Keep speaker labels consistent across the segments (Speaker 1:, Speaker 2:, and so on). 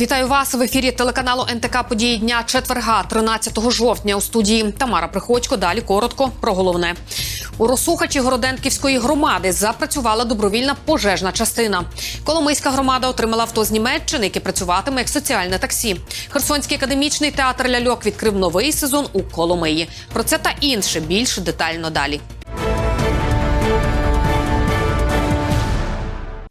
Speaker 1: Вітаю вас в ефірі телеканалу НТК Події дня четверга, 13 жовтня. У студії Тамара Приходько. Далі коротко про головне. У Росухачі Городенківської громади запрацювала добровільна пожежна частина. Коломийська громада отримала авто з Німеччини, яке працюватиме як соціальне таксі. Херсонський академічний театр ляльок відкрив новий сезон у Коломиї. Про це та інше більш детально далі.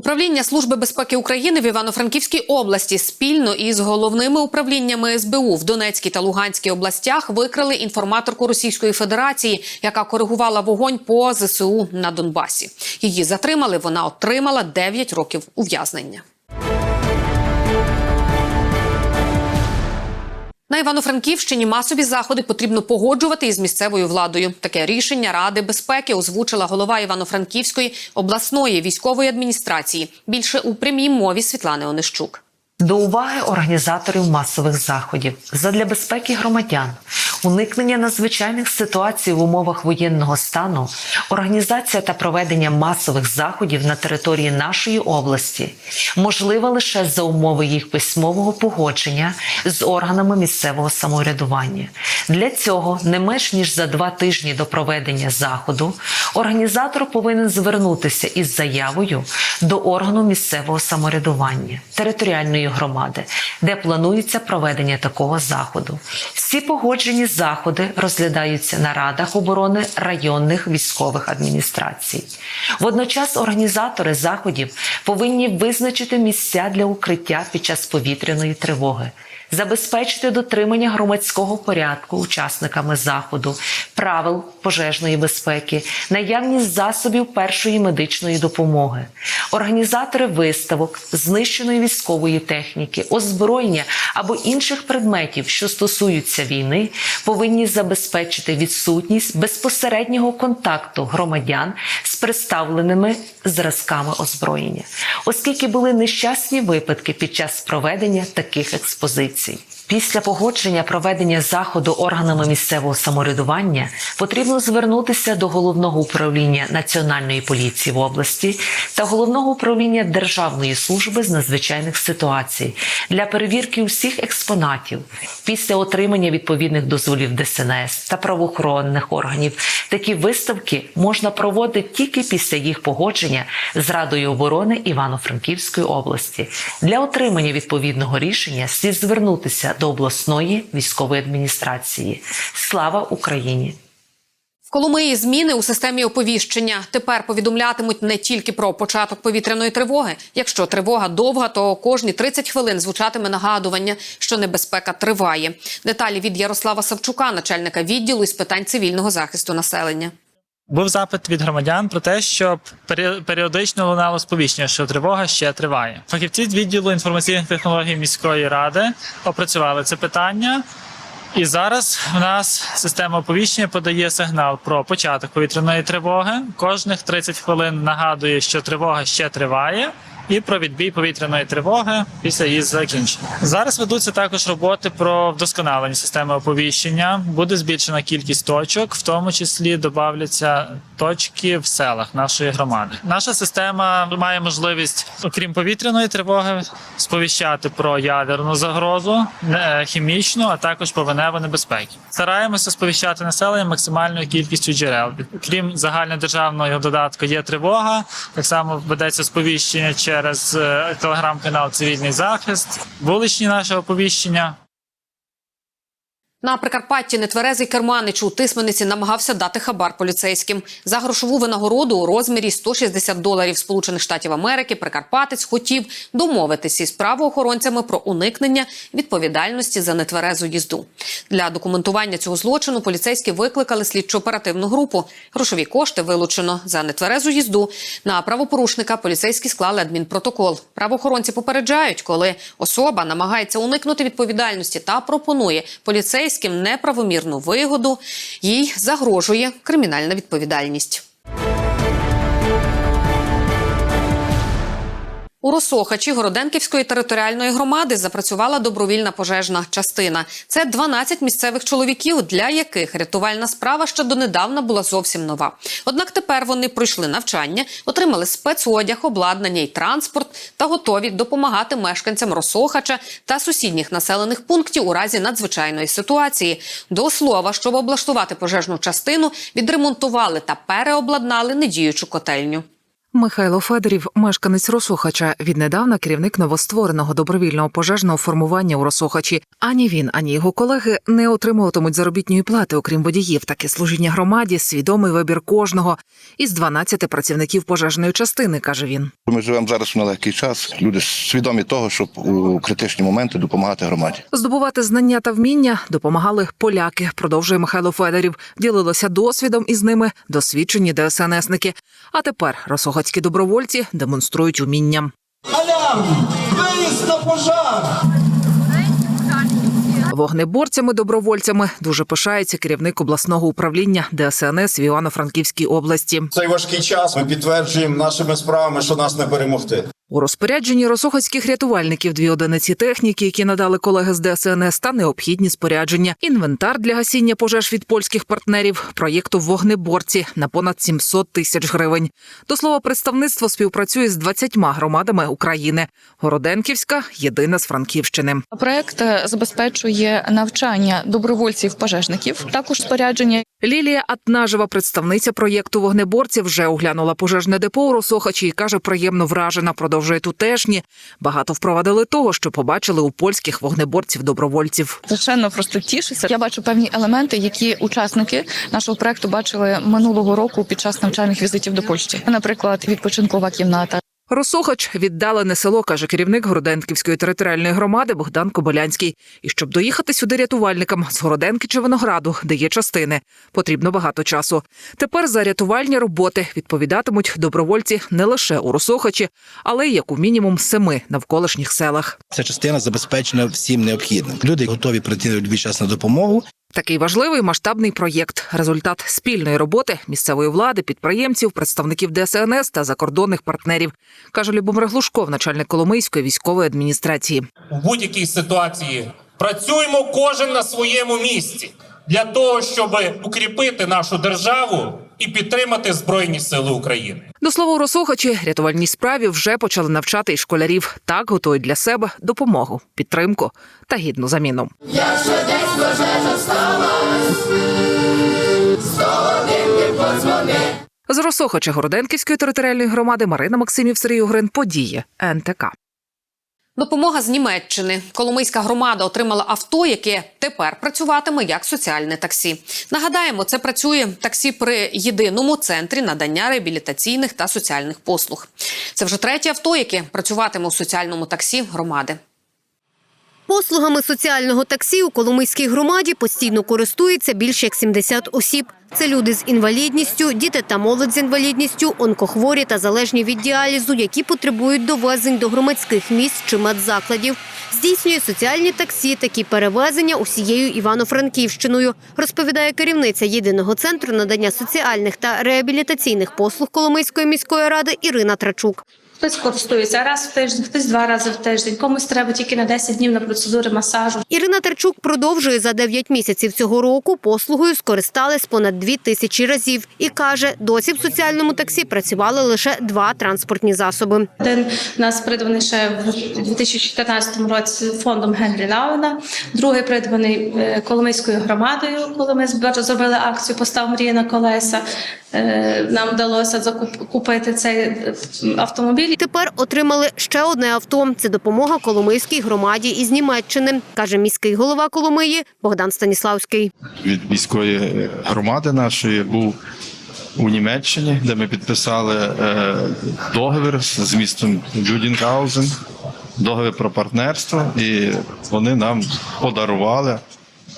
Speaker 1: Управління Служби безпеки України в Івано-Франківській області спільно із головними управліннями СБУ в Донецькій та Луганській областях викрили інформаторку Російської Федерації, яка коригувала вогонь по ЗСУ на Донбасі. Її затримали. Вона отримала 9 років ув'язнення. На Івано-Франківщині масові заходи потрібно погоджувати із місцевою владою. Таке рішення Ради безпеки озвучила голова Івано-Франківської обласної військової адміністрації. Більше у прямій мові Світлани Онищук.
Speaker 2: До уваги організаторів масових заходів задля безпеки громадян, уникнення надзвичайних ситуацій в умовах воєнного стану, організація та проведення масових заходів на території нашої області можлива лише за умови їх письмового погодження з органами місцевого самоврядування. Для цього не менш ніж за два тижні до проведення заходу організатор повинен звернутися із заявою до органу місцевого самоврядування територіальної громади, де планується проведення такого заходу. Всі погоджені заходи розглядаються на радах оборони районних військових адміністрацій. Водночас організатори заходів повинні визначити місця для укриття під час повітряної тривоги. Забезпечити дотримання громадського порядку учасниками заходу, правил пожежної безпеки, наявність засобів першої медичної допомоги, організатори виставок, знищеної військової техніки, озброєння або інших предметів, що стосуються війни, повинні забезпечити відсутність безпосереднього контакту громадян з представленими зразками озброєння, оскільки були нещасні випадки під час проведення таких експозицій. Після погодження проведення заходу органами місцевого самоврядування потрібно звернутися до головного управління Національної поліції в області та головного управління Державної служби з надзвичайних ситуацій для перевірки усіх експонатів. Після отримання відповідних дозволів ДСНС та правоохоронних органів такі виставки можна проводити тільки після їх погодження з Радою оборони Івано-Франківської області. Для отримання відповідного рішення слід звернутися до обласної військової адміністрації. Слава Україні!
Speaker 1: В Коломиї зміни у системі оповіщення тепер повідомлятимуть не тільки про початок повітряної тривоги. Якщо тривога довга, то кожні 30 хвилин звучатиме нагадування, що небезпека триває. Деталі від Ярослава Савчука, начальника відділу із питань цивільного захисту населення.
Speaker 3: Був запит від громадян про те, щоб пері- періодично лунало сповіщення, що тривога ще триває. Фахівці з відділу інформаційних технологій міської ради опрацювали це питання. І зараз в нас система оповіщення подає сигнал про початок повітряної тривоги. Кожних 30 хвилин нагадує, що тривога ще триває, і про відбій повітряної тривоги після її закінчення. Зараз ведуться також роботи про вдосконалення системи оповіщення. Буде збільшена кількість точок, в тому числі додавляться точки в селах нашої громади. Наша система має можливість, окрім повітряної тривоги, сповіщати про ядерну загрозу, не- хімічну, а також повеневу небезпеки. Стараємося сповіщати населення максимальною кількістю джерел. Крім загальнодержавного додатку, є тривога. Так само ведеться сповіщення через е, телеграм-канал Цивільний захист, вуличні наші оповіщення.
Speaker 1: На Прикарпатті нетверезий керманич у Тисмениці намагався дати хабар поліцейським. За грошову винагороду у розмірі 160 доларів Сполучених Штатів Америки Прикарпатець хотів домовитися із правоохоронцями про уникнення відповідальності за нетверезу їзду. Для документування цього злочину поліцейські викликали слідчо-оперативну групу. Грошові кошти вилучено за нетверезу їзду. На правопорушника поліцейські склали адмінпротокол. Правоохоронці попереджають, коли особа намагається уникнути відповідальності та пропонує поліцейським неправомірну вигоду, їй загрожує кримінальна відповідальність. У Росохачі Городенківської територіальної громади запрацювала добровільна пожежна частина. Це 12 місцевих чоловіків, для яких рятувальна справа ще донедавна була зовсім нова. Однак тепер вони пройшли навчання, отримали спецодяг, обладнання і транспорт та готові допомагати мешканцям Росохача та сусідніх населених пунктів у разі надзвичайної ситуації. До слова, щоб облаштувати пожежну частину, відремонтували та переобладнали недіючу котельню.
Speaker 4: Михайло Федорів, мешканець Росухача, віднедавна керівник новоствореного добровільного пожежного формування у Росухачі. Ані він, ані його колеги не отримуватимуть заробітної плати, окрім водіїв. Таке служіння громаді, свідомий вибір кожного із 12 працівників пожежної частини, каже він.
Speaker 5: Ми живемо зараз в нелегкий час. Люди свідомі того, щоб у критичні моменти допомагати громаді.
Speaker 4: Здобувати знання та вміння допомагали поляки. Продовжує Михайло Федорів. Ділилося досвідом із ними досвідчені ДСНСники. А тепер росухацькі добровольці демонструють уміння.
Speaker 6: Алярм! Виїзд на пожар!
Speaker 4: Вогнеборцями-добровольцями дуже пишається керівник обласного управління ДСНС в Івано-Франківській області.
Speaker 6: Цей важкий час ми підтверджуємо нашими справами, що нас не перемогти.
Speaker 4: У розпорядженні росухацьких рятувальників дві одиниці техніки, які надали колеги з ДСНС, та необхідні спорядження, інвентар для гасіння пожеж від польських партнерів, проєкту вогнеборці на понад 700 тисяч гривень. До слова, представництво співпрацює з 20 громадами України. Городенківська єдина з Франківщини.
Speaker 7: Проект е, забезпечує навчання добровольців-пожежників, також спорядження
Speaker 4: Лілія Атнажева, представниця проєкту вогнеборці, вже оглянула пожежне депо у Росохачі і каже, приємно вражена. Продовжує тутешні. Багато впровадили того, що побачили у польських вогнеборців-добровольців.
Speaker 7: Звичайно, просто тішуся. Я бачу певні елементи, які учасники нашого проекту бачили минулого року під час навчальних візитів до Польщі. Наприклад, відпочинкова кімната,
Speaker 4: Росохач віддалене село, каже керівник Городенківської територіальної громади Богдан Кобилянський. І щоб доїхати сюди рятувальникам з Городенки чи Винограду, де є частини, потрібно багато часу. Тепер за рятувальні роботи відповідатимуть добровольці не лише у Росохачі, але й як у мінімум семи навколишніх селах.
Speaker 8: Ця частина забезпечена всім необхідним. Люди готові прийти в час на допомогу.
Speaker 4: Такий важливий масштабний проєкт результат спільної роботи місцевої влади, підприємців, представників ДСНС та закордонних партнерів, каже Любомир Глушков, начальник Коломийської військової адміністрації.
Speaker 9: У будь-якій ситуації працюємо кожен на своєму місці для того, щоб укріпити нашу державу і підтримати Збройні Сили України.
Speaker 4: До слова, Росохачі рятувальній справі вже почали навчати і школярів. Так готують для себе допомогу, підтримку та гідну заміну. З Росохача Городенківської територіальної громади Марина Максимів Сергій Угрин. Події НТК.
Speaker 1: Допомога з Німеччини. Коломийська громада отримала авто, яке тепер працюватиме як соціальне таксі. Нагадаємо, це працює таксі при єдиному центрі надання реабілітаційних та соціальних послуг. Це вже третє авто, яке працюватиме у соціальному таксі громади.
Speaker 10: Послугами соціального таксі у Коломийській громаді постійно користується більше як 70 осіб. Це люди з інвалідністю, діти та молодь з інвалідністю, онкохворі та залежні від діалізу, які потребують довезень до громадських місць чи медзакладів. Здійснює соціальні таксі, такі перевезення усією Івано-Франківщиною, розповідає керівниця єдиного центру надання соціальних та реабілітаційних послуг Коломийської міської ради Ірина Трачук.
Speaker 11: Хтось користується раз в тиждень, хтось два рази в тиждень. Комусь треба тільки на 10 днів на процедури масажу.
Speaker 10: Ірина Тарчук продовжує за 9 місяців цього року послугою скористались понад 2 тисячі разів і каже, досі в соціальному таксі працювали лише два транспортні засоби.
Speaker 11: Один у нас придбаний ще в 2014 році фондом Генрі Лауна, другий придбаний е, Коломийською громадою, коли ми зробили акцію Постав мрія на колеса. Е, Нам вдалося закуп- купити цей е, автомобіль автомобіль.
Speaker 10: Тепер отримали ще одне авто. Це допомога Коломийській громаді із Німеччини, каже міський голова Коломиї Богдан Станіславський.
Speaker 12: від міської громади нашої був у Німеччині, де ми підписали е, договір з містом Людінгаузен, договір про партнерство, і вони нам подарували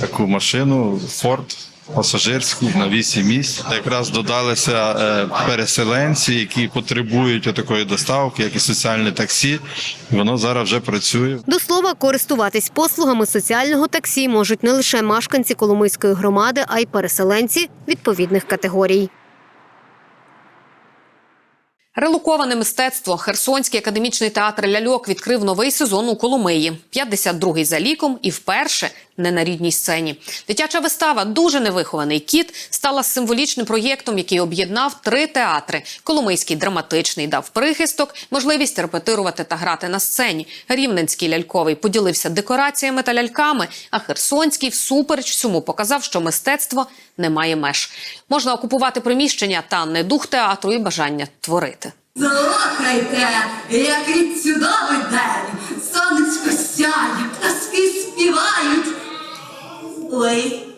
Speaker 12: таку машину Ford пасажирську на 8 місць. Якраз додалися е, переселенці, які потребують такої доставки, як і соціальне таксі. Воно зараз вже працює.
Speaker 10: До слова, користуватись послугами соціального таксі можуть не лише мешканці Коломийської громади, а й переселенці відповідних категорій.
Speaker 1: Релоковане мистецтво Херсонський академічний театр ляльок відкрив новий сезон у Коломиї. 52-й за ліком і вперше не на рідній сцені. Дитяча вистава Дуже невихований кіт стала символічним проєктом, який об'єднав три театри. Коломийський драматичний дав прихисток, можливість репетирувати та грати на сцені. Рівненський ляльковий поділився декораціями та ляльками. А Херсонський всупереч всьому показав, що мистецтво не має меж. Можна окупувати приміщення та не дух театру і бажання творити.
Speaker 13: Слухайте, який чудовий день! Сонечко сяє, птаски співають. Ой,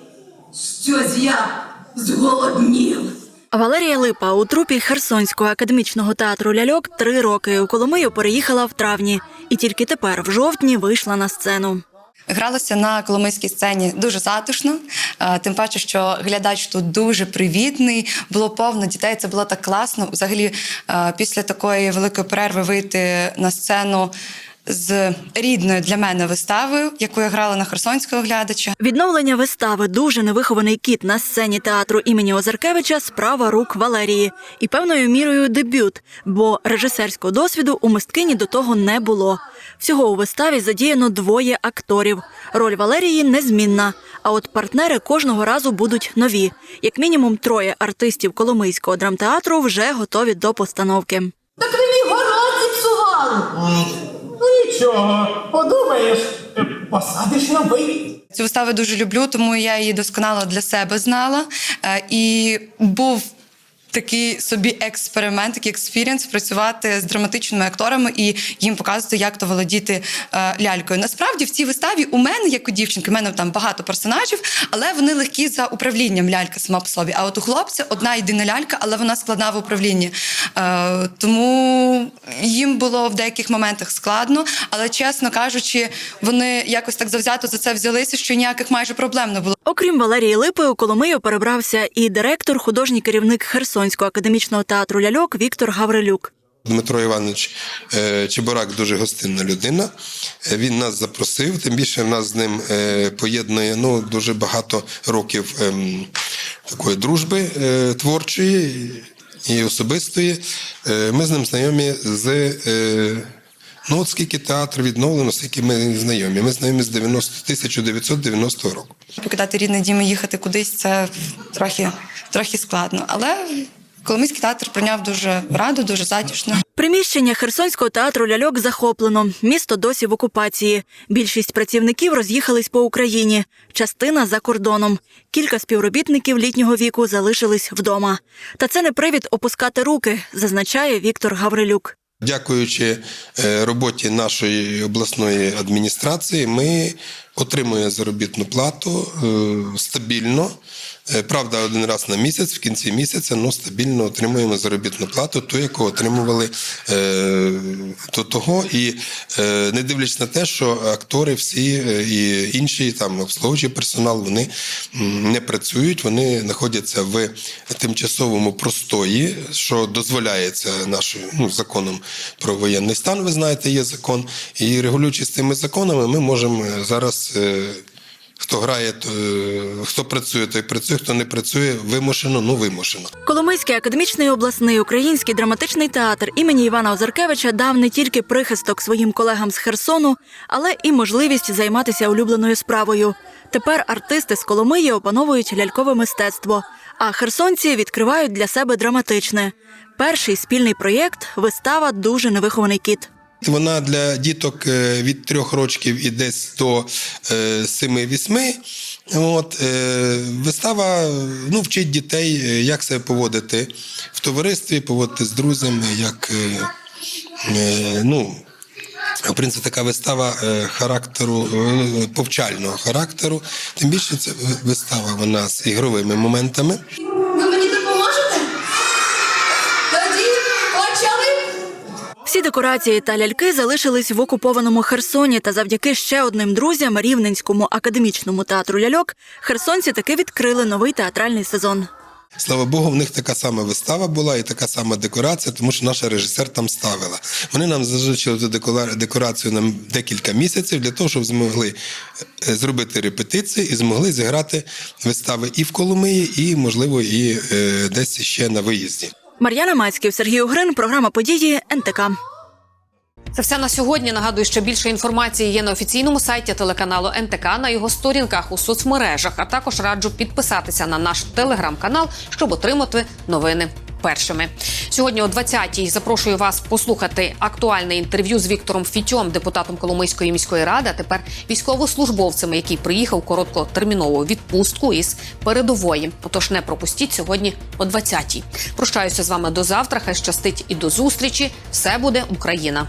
Speaker 13: щось я зголоднів.
Speaker 14: Валерія Липа у трупі Херсонського академічного театру ляльок три роки у Коломию переїхала в травні, і тільки тепер, в жовтні, вийшла на сцену.
Speaker 15: Гралося на коломийській сцені дуже затишно, е, тим паче, що глядач тут дуже привітний, було повно дітей. Це було так класно. Взагалі, е, після такої великої перерви вийти на сцену з рідною для мене виставою, яку я грала на херсонського глядача.
Speaker 14: Відновлення вистави Дуже невихований кіт на сцені театру імені Озаркевича справа рук Валерії і певною мірою дебют, бо режисерського досвіду у мисткині до того не було. Всього у виставі задіяно двоє акторів. Роль Валерії незмінна. А от партнери кожного разу будуть нові. Як мінімум, троє артистів Коломийського драмтеатру вже готові до постановки.
Speaker 13: Так ви мій город зіпсували.
Speaker 9: Ну нічого, подумаєш, посадиш новий.
Speaker 15: Цю виставу дуже люблю, тому я її досконало для себе знала. Е, І був такий собі експеримент, такий експірієнс працювати з драматичними акторами і їм показувати, як то володіти е, лялькою. Насправді в цій виставі у мене, як у дівчинки, у мене там багато персонажів, але вони легкі за управлінням лялька сама по собі. А от у хлопця одна єдина лялька, але вона складна в управлінні. Е, тому їм було в деяких моментах складно, але чесно кажучи, вони якось так завзято за це взялися, що ніяких майже проблем не було.
Speaker 14: Окрім Валерії Липи, у Коломию перебрався і директор, художній керівник Херсонського академічного театру ляльок Віктор Гаврилюк.
Speaker 16: Дмитро Іванович е, Чебурак дуже гостинна людина. Е, Він нас запросив, тим більше нас з ним е, поєднує ну, дуже багато років ем, такої дружби творчої і особистої. Ми з ним знайомі з. Ну, от скільки театр відновлено, скільки ми знайомі. Ми знайомі з 90, 1990 року.
Speaker 15: Покидати рідний дім і їхати кудись це трохи, трохи складно. Але Коломийський театр прийняв дуже раду, дуже затішно.
Speaker 14: Приміщення Херсонського театру ляльок захоплено. Місто досі в окупації. Більшість працівників роз'їхались по Україні, частина за кордоном. Кілька співробітників літнього віку залишились вдома. Та це не привід опускати руки, зазначає Віктор Гаврилюк.
Speaker 16: Дякуючи е, роботі нашої обласної адміністрації, ми отримуємо заробітну плату е, стабільно. Е, Правда, один раз на місяць, в кінці місяця, ну стабільно отримуємо заробітну плату, ту, яку отримували е, до того. І е, не дивлячись на те, що актори всі е, і інші там обслуговуючий персонал вони не працюють, вони знаходяться в тимчасовому простої, що дозволяється нашим ну, законом про воєнний стан. Ви знаєте, є закон. І регулюючись цими законами, ми можемо е, зараз. е, Хто грає, то, е, хто працює, той працює, хто не працює, вимушено, ну вимушено.
Speaker 14: Коломийський академічний обласний український драматичний театр імені Івана Озаркевича дав не тільки прихисток своїм колегам з Херсону, але і можливість займатися улюбленою справою. Тепер артисти з Коломиї опановують лялькове мистецтво, а херсонці відкривають для себе драматичне. Перший спільний проєкт вистава Дуже невихований кіт.
Speaker 16: Вона для діток е, від трьох років і десь до е, семи-вісьми. От, е, вистава ну, вчить дітей, як себе поводити в товаристві, поводити з друзями, як, ну. В принципі, така вистава характеру повчального характеру. Тим більше це вистава вона з ігровими моментами.
Speaker 13: Ви мені допоможете? Тоді почали.
Speaker 14: Всі декорації та ляльки залишились в окупованому Херсоні. Та завдяки ще одним друзям Рівненському академічному театру ляльок херсонці таки відкрили новий театральний сезон.
Speaker 16: Слава Богу, в них така сама вистава була і така сама декорація, тому що наша режисер там ставила. Вони нам ту декора- декорацію на декілька місяців для того, щоб змогли е, зробити репетиції і змогли зіграти вистави і в Коломиї, і, можливо, і е, десь ще на виїзді.
Speaker 14: Мар'яна Мацьків, Сергій Угрин, програма події НТК.
Speaker 1: Це все на сьогодні. Нагадую, що більше інформації є на офіційному сайті телеканалу НТК на його сторінках у соцмережах. А також раджу підписатися на наш телеграм-канал, щоб отримати новини. Першими сьогодні о 20-й запрошую вас послухати актуальне інтерв'ю з Віктором Фітьом, депутатом Коломийської міської ради, а тепер військовослужбовцем, який приїхав короткотермінову відпустку із передової. Отож, не пропустіть сьогодні о 20-й. Прощаюся з вами до завтра. Хай щастить і до зустрічі. Все буде Україна.